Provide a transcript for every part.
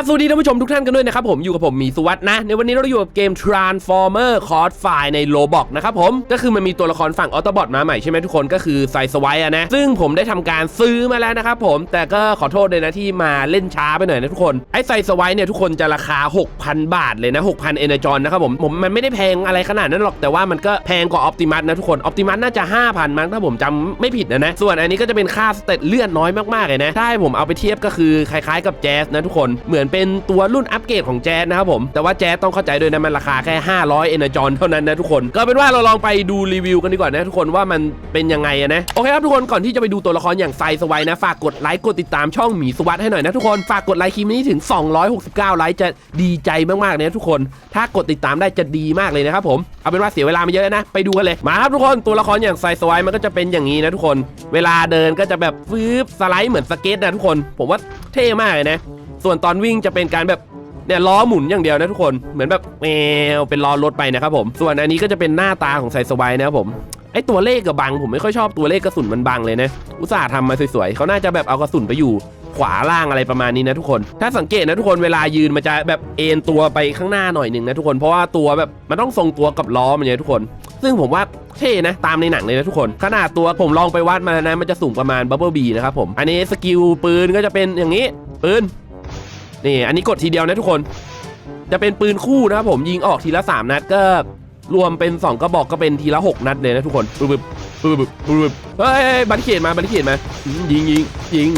บสวัสดีท่านผู้ชมทุกท่านกันด้วยนะครับผมอยู่กับผมมีสุวัสด์นะ ในวันนี้เราอยู่กับเกม Transformer c o d f i ใน Roblox นะครับผมก็คือมันมีตัวละครฝั่งออโตบอทมาใหม่ใช่ไหมทุกคนก็คือไซสวอะนะซึ่งผมได้ทำการซื้อมาแล้วนะครับผมแต่ก็ขอโทษเลยนะที่มาเล่นช้าไปหน่อยนะทุกคนไอ้ไซสไวเนี่ยทุกคนจะราคา 6,000 บาทเลยนะ6,000เอเนจอนนะครับผมผมมันไม่ได้แพงอะไรขนาดนั้นหรอกแต่ว่ามันก็แพงกว่าออ t ติมัสนะทุกคนออ t ติมัสน่าจะ 5,000มั้งถ้าผมจำไม่ผิดนะนะส่วนอันนี้ก็จะเป็นค่าสเตตเลื่อนน้อยมากๆเลยนะถ้าให้ผมเอาไปเทียบก็คือคล้ายๆกับแจ๊สนะทุกคนเหมือนเป็นตัวรุ่นอัปเกรดของแจ๊สนะครับผม แต่ว่าแจ๊สต้องเข้าใจด้วยนะมันราคาแค่ 500เอเนจอนเท่านั้นนะทุกคน ก็เป็นว่าเราลองไปดูรีวิวกันดีกว่านะทุกคนว่ามันเป็นยังไงอะนะ โอเคครับทุกคนก่อนที่จะไปดูตัวละครอย่างไซสไวนะ ฝากกดไลค์กดติดตามช่องหมีสวัสดให้หน่อยนะทุกคน ฝากกดไลค์คลิปนี้ถึง 269 ไลค์จะดีใจมากๆเลยนะทุกคน ถ้ากดติดตามได้จะดีมากเลยนะครับผม เอาเป็นว่าเสียเวลาไม่เยอะแล้วนะ ไปดูกันเลย มาครับทุกคน ตัวละครอย่างไซสไวมันก็จะเป็นอย่างนี้นะทุกคน เวลาเดินก็จะแบบฟืบสไลด์เหมือนสเก็ตนะทุกคน ผมว่าเท่มากเลยนะ ส่วนตอนวิ่งจะเป็นการแบบเนี่ยล้อหมุนอย่างเดียวนะทุกคนเหมือนแบบแมวเป็นล้อรถไปนะครับผมส่วนอันนี้ก็จะเป็นหน้าตาของไซสไวนะครับผมไอตัวเลขกับบังผมไม่ค่อยชอบตัวเลขกระสุนมันบังเลยนะอุตส่าห์ทำมาสวยๆเขาน่าจะแบบเอากระสุนไปอยู่ขวาล่างอะไรประมาณนี้นะทุกคน ถ้าสังเกตนะทุกคนเวลายืนมันจะแบบเอ็นตัวไปข้างหน้าหน่อยหนึ่งนะทุกคน เพราะว่าตัวแบบมันต้องทรงตัวกับล้อมันเนี่ยทุกคน ซึ่งผมว่าเท่นะตามในหนังเลยนะทุกคน ขนาดตัวผมลองไปวัดมานะมันจะสูงประมาณบับเบิลบีนะครับผม อันนี้สกิลปืนก็จะเป็นอย่างนี้ปืน นี่อันนี้กดทีเดียวนะทุกคน จะเป็นปืนคู่นะครับผมยิงออกทีละ 3 นัดก็รวมเป็น 2 กระบอกก็เป็นทีละ 6 นัดเลยนะทุกคนปึ๊บปึ๊บปึ๊บปึ๊บเฮ้ยบัตรเขียนมาบัตรเขียนมายิงยิงยิง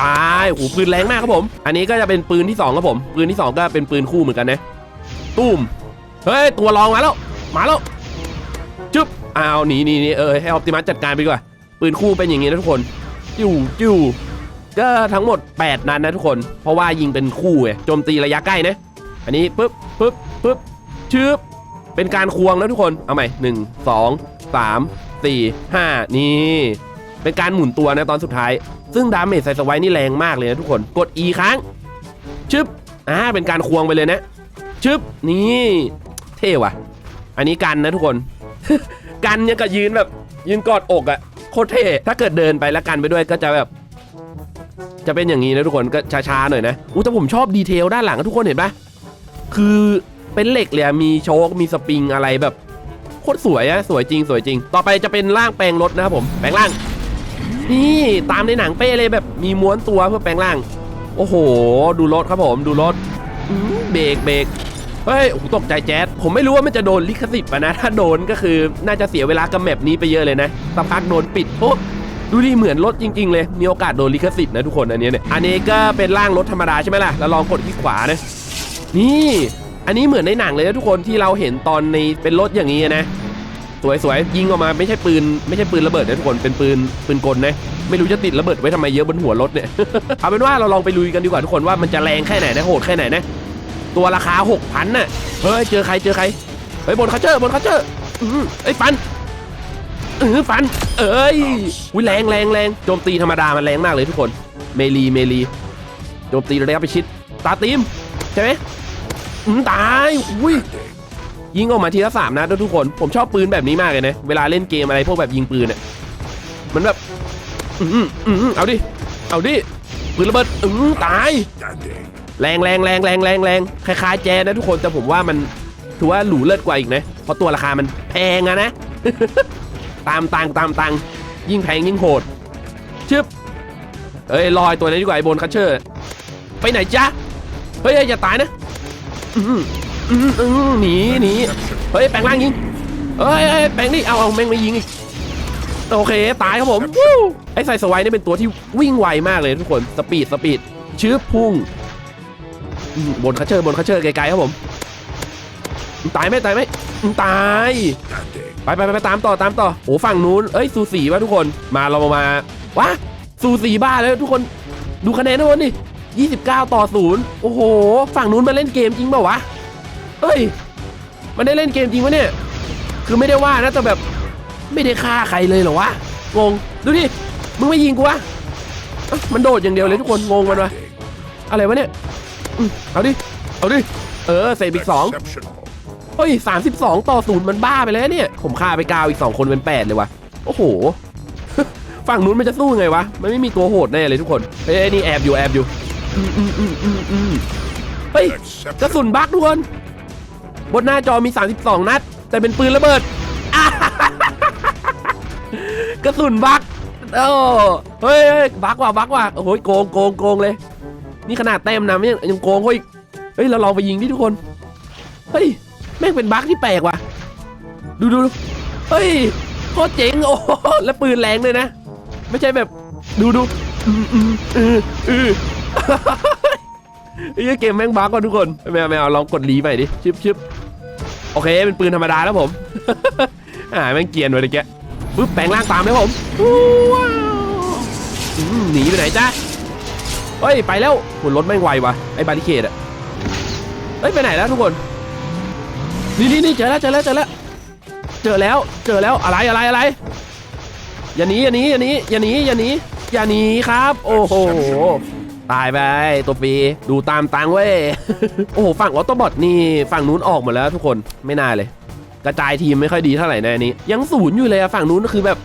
ตายโอ้โหปืนแรงมากครับผม อันนี้ก็จะเป็นปืนที่2ครับผมปืนที่ 2 ก็เป็นปืนคู่เหมือนกันนะตุ้มเฮ้ยตัวรองมาแล้วมาแล้วจึ๊บอ้าวหนีหนีหนีเออให้ออปติมัสจัดการไปดีกว่าปืนคู่เป็นอย่างนี้นะทุกคนจิ้วจิ้ว ก็ทั้งหมด 8 นัดนะทุกคน เพราะว่ายิงเป็นคู่ไงโจมตีระยะใกล้นะ อันนี้ปึ๊บปึ๊บปึ๊บชืบเป็นการควงนะทุกคน เอาใหม่หนึ่งสองสามสี่ห้านี่ เป็นการหมุนตัวนะตอนสุดท้าย ซึ่งดาเมจใส่สไวนี่แรงมากเลยนะทุกคน กด E ค้างชึบอ่าเป็นการควงไปเลยนะชึบนี่เท่ว่ะ อันนี้กันนะทุกคน กันยังกับยืนแบบยืนกอดอกอะโคตรเท่ถ้าเกิดเดินไปแล้วกันไปด้วยก็จะแบบ จะเป็นอย่างนี้นะทุกคนก็ช้าๆหน่อยนะอู้แต่ผมชอบดีเทลด้านหลังทุกคนเห็นปะคือเป็นเหล็กเลยมีโชคมีสปริงอะไรแบบโคตรสวยอะสวยจริง สวยจริง ต่อไปจะเป็นร่างแปลงรถนะครับผมแปลงร่าง นี่ตามในหนังเป้เลยแบบมีม้วนตัวเพื่อแปลงร่าง โอ้โห ดูรถครับผมดูรถเบรกเบรกเฮ้ยโอ้โหตกใจแจ๊ดผมไม่รู้ว่ามันจะโดนลิขสิทธิ์ปะนะ ถ้าโดนก็คือน่าจะเสียเวลากับแมปนี้ไปเยอะเลยนะสักพักโดนปิดโอ้ ดูดิเหมือนรถจริง ๆ เลย มีโอกาสโดนลิขสิทธิ์นะทุกคนอันนี้เนี่ยอันนี้ก็เป็นร่างรถธรรมดาใช่ไหมล่ะแล้วลองกดที่ขวานะนี่อันนี้เหมือนในหนังเลยนะทุกคนที่เราเห็นตอนในเป็นรถอย่างนี้นะสวยๆยิงออกมาไม่ใช่ปืนไม่ใช่ปืนระเบิดนะทุกคนเป็นปืนปืนกลนะไม่รู้จะติดระเบิดไว้ทำไมเยอะบนหัวรถเนี่ยเอาเป็นว่าเราลองไปลุยกันดีกว่าทุกคนว่ามันจะแรงแค่ไหนนะโหดแค่ไหนนะตัวราคา6,000น่ะเฮ้ยเจอใครเจอใครเฮ้ยบนคัชเจอบนคัชเจอไอ้ยฟัน เออฟัน เอ้ยอุ้ยแรงแรงแรงโจมตีธรรมดามันแรงมากเลยทุกคน เมลีเมลีโจมตีระยะประชิด ตาตีมใช่ไหมอืมตายอุ้ยยิงออกมาทีละสามนัดนะทุกคน ผมชอบปืนแบบนี้มากเลยนะ เวลาเล่นเกมอะไรพวกแบบยิงปืนเนี่ยมันแบบ อืมอืมเอาดิ เอาดิ ปืนระเบิด อืมตาย แรงแรงแรงแรงแรงแรงคล้ายๆแจนะทุกคน แต่ผมว่ามันถือว่าหรูเลิศกว่าอีกนะ เพราะตัวราคามันแพงอะนะ ตามตังตามตังยิ่งแพงยิ่งโหดชึบเอ้ยลอยตัวนี้ดีกว่าไอ้บนคัชเชอร์ ไปไหนจ๊ะ เฮ้ยอย่าตายนะอื้อหืออื้ออื้อหนีหนีเฮ้ยแปลงร่างยิงเฮ้ยเฮ้ยแปลงนี่เอาเอาแม่งไม่ยิงอีกโอเคตายครับผมไอ้ไซสไวนี่เป็นตัวที่วิ่งไวมากเลยทุกคนสปีดสปีดชืบพุ่งบนคัชเชอร์บนคัชเชอร์ไกลๆครับผม ตายไหมตายไหมตาย ไปไปไปตามต่อตามต่อโอ้ฝั่งนู้นเอ้ยสูสีวะทุกคนมาเรามาวะสูสีบ้าแล้วทุกคนดูคะแนนทุกคนดิ29 ต่อศูนย์โอ้โห ฝั่งนู้นมาเล่นเกมจริงเปล่าวะ เอ้ย มันได้เล่นเกมจริงวะเนี่ย คือไม่ได้ว่านะแต่แบบไม่ได้ฆ่าใครเลยเหรอวะ งง ดูดิ มึงไม่ยิงกูวะ มันโดดอย่างเดียวเลยทุกคน งงมันวะ อะไรวะเนี่ย เอาดิ เอาดิ เออเซฟอีกสอง ฮ้ยสามสิบสองต่อศูนย์มันบ้าไปแล้วเนี่ย ผมฆ่าไปก้าอีกสองคนเป็นแปดเลยวะโอ้โห ฝั่งนู้นมันจะสู้ไงวะ มันไม่มีตัวโหดแน่เลยทุกคน เฮ้ยนี่แอบอยู่แอบอยู่เฮ้ยกระสุนบักทุกคน บนหน้าจอมี 32 นัด แต่เป็นปืนระเบิดกระสุนบักโอ้เฮ้ยเฮ้ยบักว่ะบักว่ะโอ้โหโกงโกงโกงเลย นี่ขนาดเต็มนะยังยังโกงเขาอีกเฮ้ยเราลองไปยิงดิทุกคน เฮ้ย แม่งเป็นบั๊กที่แปลกว่ะ ดูดูเฮ้ยโคตรเจ๋งโอ้โหแล้วปืนแรงเลยนะ ไม่ใช่แบบดูดูอืมอืมอืออือไอ้เฮ้ยเกมแม่งบั๊กว่ะทุกคนไม่เอาไม่เอาลองกดรีไปดิชึบชึบโอเคเป็นปืนธรรมดาแล้วผม อ่าแม่งเกียนไปเลยแกปึ๊บแปลงร่างตามเลยผมว้าวหนีไปไหนจ้าเฮ้ยไปแล้วหุ่นรถแม่งไวว่ะไอ้บาริเคดอะเฮ้ยไปไหนแล้วทุกคน นี่นี่นี่เจอแล้วเจอแล้วเจอแล้วเจอแล้วเจอแล้วอะไรอะไรอะไรอย่าหนีอย่าหนีอย่าหนีอย่าหนีอย่าหนีอย่าหนีครับ โอ้โหตายไปตัวปีดูตามตังเว้ยโอ้โหฝั่งออโตบอทนี่ฝั่งนู้นออกหมดแล้วทุกคนไม่น่าเลย กระจายทีมไม่ค่อยดีเท่าไหร่ในนี้ ยังศูนย์อยู่เลยอะฝั่งนู้นคือแบบ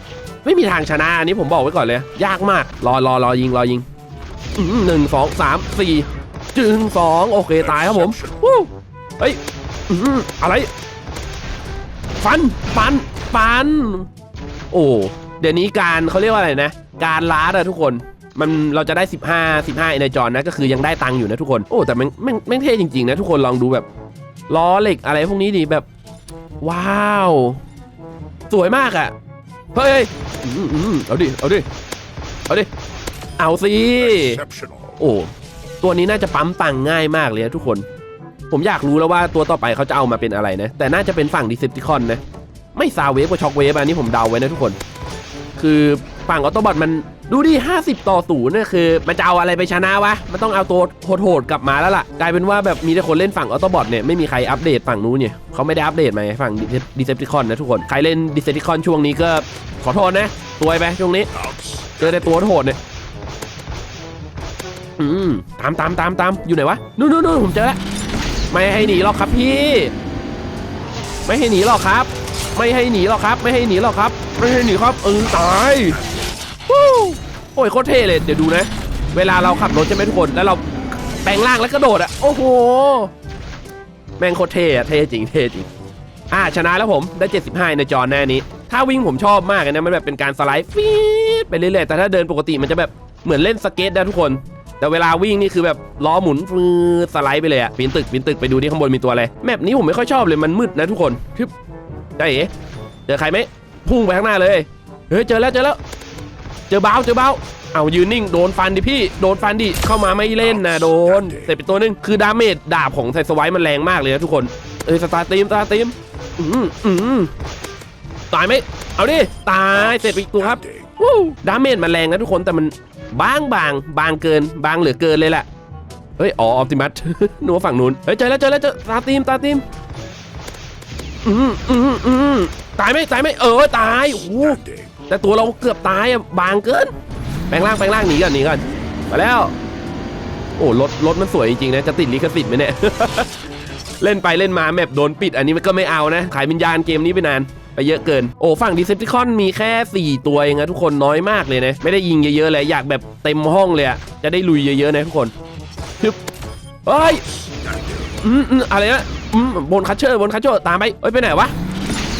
ไม่มีทางชนะอันนี้ผมบอกไว้ก่อนเลย ยากมาก รอรอรอยิงรอยิงหนึ่งสองสามสี่จึงสองโอเคตายครับผมเฮ้ย อื้อหืออะไร ฟันฟันฟัน โอ้เดี๋ยวนี้การเขาเรียกว่าอะไรนะ การล้าดอะทุกคนมันเราจะได้ 15 15ในจอนะก็คือยังได้ตังค์อยู่นะทุกคนโอ้แต่แม่งแม่งแม่งเท่จริงๆนะทุกคนลองดูแบบล้อเหล็กอะไรพวกนี้ดีแบบ ว้าว สวยมากอะเฮ้ยอืมอืมเอาดิเอาดิเอาดิเอาสิ Exceptional. โอ้ตัวนี้น่าจะปั๊มตังค์ง่ายมากเลยนะทุกคน ผมอยากรู้แล้วว่าตัวต่อไปเขาจะเอามาเป็นอะไรนะ แต่น่าจะเป็นฝั่งดิเซปติคอนนะ ไม่ซาเวฟกับช็อกเวฟอันนี้ผมเดาไว้นะทุกคน คือฝั่งออโตบอทมันดูดิ 50 ต่อศูนย์นี่คือ มันจะเอาอะไรไปชนะวะ มันต้องเอาตัวโหดๆกลับมาแล้วล่ะ กลายเป็นว่าแบบมีแต่คนเล่นฝั่งออโตบอทเนี่ย ไม่มีใครอัปเดตฝั่งนู้นเนี่ยเขาไม่ได้อัปเดตมาไงฝั่งดิเซปติคอนนะทุกคน ใครเล่นดิเซปติคอนช่วงนี้ก็ขอโทษนะตัวไปช่วงนี้เจอแต่ตัวโหดเนี่ยอืมตามตามตามตามอยู่ไหนวะนู่นนู่นนู่นผมเจอแล้ว ไม่ให้หนีหรอกครับพี่ ไม่ให้หนีหรอกครับ ไม่ให้หนีหรอกครับ ไม่ให้หนีหรอกครับ ไม่ให้หนีครับเออตายโอ้ยโคตรเท่เลยเดี๋ยวดูนะ เวลาเราขับรถใช่ไหมทุกคนแล้วเราแปลงร่างแล้วกระโดดอะโอ้โหแม่งโคตรเท่อะเท่จริงเท่จริงอ่าชนะแล้วผมได้ 75 ในจอแน่นี้ ถ้าวิ่งผมชอบมากเลยนะมันแบบเป็นการสไลด์ฟีดไปเรื่อยๆแต่ถ้าเดินปกติมันจะแบบเหมือนเล่นสเก็ตนะทุกคน แต่เวลาวิ่งนี่คือแบบล้อหมุนฟืสไลด์ไปเลยอะปีนตึกปีนตึกไปดูที่ข้างบนมีตัวอะไรแมปนี้ผมไม่ค่อยชอบเลยมันมืดนะทุกคนทึบได้เอ๋เจอใครไหมพุ่งไปข้างหน้าเลยเฮ้ยเจอแล้วเจอแล้ว เจอบ้าวเจอบ้าวเอายืนนิ่งโดนฟันดิพี่โดนฟันดิเข้ามาไม่เล่นนะโดนแต่เป็นตัวหนึงคือดาเมจดาบของไซสไวท์มันแรงมากเลยนะทุกคนเอ้ยสตาร์ตีมสตาร์ตีมอืมอืมตายไหมเอาดิตายเสร็จไปอีกตัวครับวู้ดาเมจมันแรงนะทุกคนแต่มัน บางบางบางเกิน บางเหลือเกินเลยแหละเฮ้ย อ๋อออปติมัสนึกว่าฝั่งนู้น เฮ้ยเจอแล้วเจอแล้วเจอตาตีมตาตีมอืมอืมอืมตายไหมตายไหมเออตายโอ้แต่ตัวเราเกือบตายอะบางเกิน แปลงร่างแปลงร่างหนีก่อนหนีก่อนมาแล้ว โอ้รถรถมันสวยจริงๆนะจะติดลิขสิทธิ์ไหมเนี่ยเล่นไปเล่นมาแมปโดนปิดอันนี้มันก็ไม่เอานะ ขายวิญญาณเกมนี้ไปนาน ไปเยอะเกิน โอ้ฝั่งดิเซปติคอนมีแค่ 4 ตัวเองนะทุกคนน้อยมากเลยนะ ไม่ได้ยิงเยอะๆเลยอยากแบบเต็มห้องเลยอะจะได้ลุยเยอะๆนะทุกคนทึบเฮ้ยอืมอืมอะไรนะอืมบนคัชเชอร์บนคัชเชอร์ตามไปเอ้ยไปไหนวะ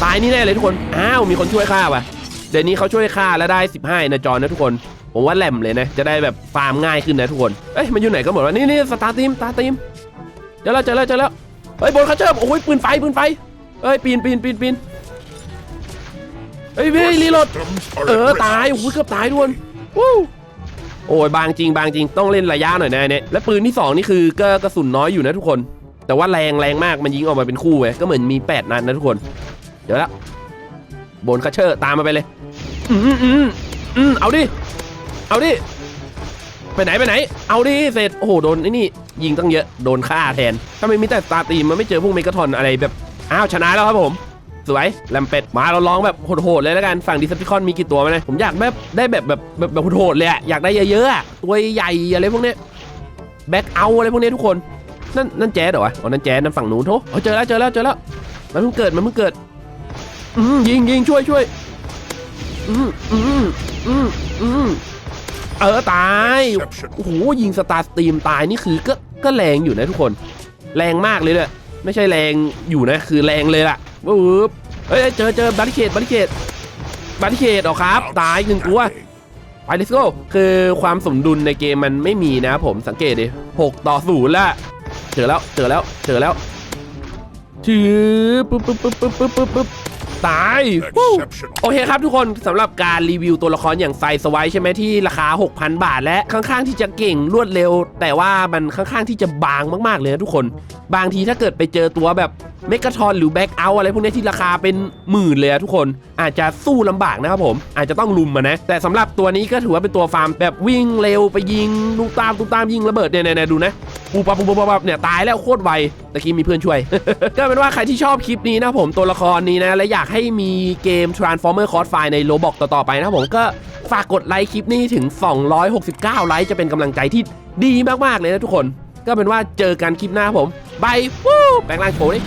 ตายนี่แน่เลยทุกคน อ้าวมีคนช่วยฆ่าว่ะ เดี๋ยวนี้เขาช่วยฆ่าแล้วได้ 15ในจอนะทุกคน ผมว่าแหลมเลยนะ จะได้แบบฟาร์มง่ายขึ้นนะทุกคน เอ้ยมันอยู่ไหนก็หมดวะนี่นี่สตาร์ทีมสตาร์ทีมเจอแล้วเจอแล้วเจอแล้ว เฮ้ยบนคัชเชอร์โอ้ยปืนไฟปืนไฟ เฮ้ยปีนปีนปีนปีน เฮ้ยพี่รีโหลดเออตายโอ้ยเกือบตายทุกคนวู้โอ้ยบางจริงบางจริงต้องเล่นระยะหน่อยนะเนี่ยและปืนที่สองนี่คือก็กระสุนน้อยอยู่นะทุกคน แต่ว่าแรงแรงมากมันยิงออกมาเป็นคู่เว้ยก็เหมือนมีแปดนัดนะทุกคน เดี๋ยวละบนคัชเชอร์ตามมาไปเลย อืมอืมอืมเอาดิ เอาดิ ไปไหนไปไหน เอาดิเสร็จโอ้โหโดนไอ้นี่ ยิงตั้งเยอะโดนฆ่าแทน ถ้าไม่มีแต่ตาตีมมันไม่เจอพวกเมกาทอนอะไรแบบอ้าวชนะแล้วครับผม สวยแลมเป็ดมาเราลองแบบโหดๆเลยแล้วกันฝั่งดิสติคอนมีกี่ตัวไหมนะผมอยากแบบได้แบบแบบแบบแบบโหดๆเลยอะอยากได้เยอะๆอะตัวใหญ่อะไรพวกเนี้ยแบ็คเอาอะไรพวกเนี้ยทุกคนนั่นนั่นแจ๊ดเหรอวะอ๋อนั่นแจ๊ดนั่นฝั่งนู้นโถเอาเจอแล้วเจอแล้วเจอแล้วมันเพิ่งเกิดมันเพิ่งเกิดอืมยิงยิงช่วยช่วยอืมอืมอืมอืมเออตายโอ้โหยิงสตาร์สตรีมตายนี่คือก็ก็แรงอยู่นะทุกคน แรงมากเลยเนี่ยไม่ใช่แรงอยู่นะ คือแรงเลยล่ะ วืบเฮ้ยเจอเจอบาริเคดบาริเคดบาริเคดออกครับ ตายหนึ่งตัวไป let's go คือความสมดุลในเกมมันไม่มีนะผมสังเกตดิ6ต่อศูนย์ละเจอแล้วเจอแล้วเจอแล้วชือปุ๊บปุ๊บปุ๊บปุ๊บปุ๊บปุ๊บ ตายวู้ Exceptional. โอเคครับทุกคนสำหรับการรีวิวตัวละครอย่างไซสไวใช่ไหมที่ราคา 6,000 บาท และค่อนข้างที่จะเก่งรวดเร็ว แต่ว่ามันค่อนข้างที่จะบางมากๆเลยนะทุกคน บางทีถ้าเกิดไปเจอตัวแบบเมก a ทอนหรือแบ็กเอาอะไรพวกนี้ที่ราคาเป็นหมื่นเลยอะทุกคนอาจจะสู้ลำบากนะครับผม อาจจะต้องลุมมานะ แต่สำหรับตัวนี้ก็ถือว่าเป็นตัวฟาร์มแบบวิ่งเร็วไปยิงลูกตามลูกตามยิงระเบิดเนี่ยเนี่ยๆดูนะ ปูปับปูปับปูปับเนี่ยตายแล้วโคตรไวตะกี้มีเพื่อนช่วย ก็เป็นว่าใครที่ชอบคลิปนี้นะผมตัวละครนี้นะ และอยากให้มีเกม Transformer Crossfire ใน Roblox ต่อๆไปนะผมก็ฝากกดไลค์คลิปนี้ถึง 269 ไลค์จะเป็นกำลังใจที่ดีมากๆเลยนะทุกคน ก็เป็นว่าเจอกันคลิปหน้าผมบายวู้แปลงร่างโชว์ดิง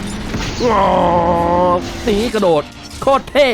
อนี่กระโดดโคตรเท่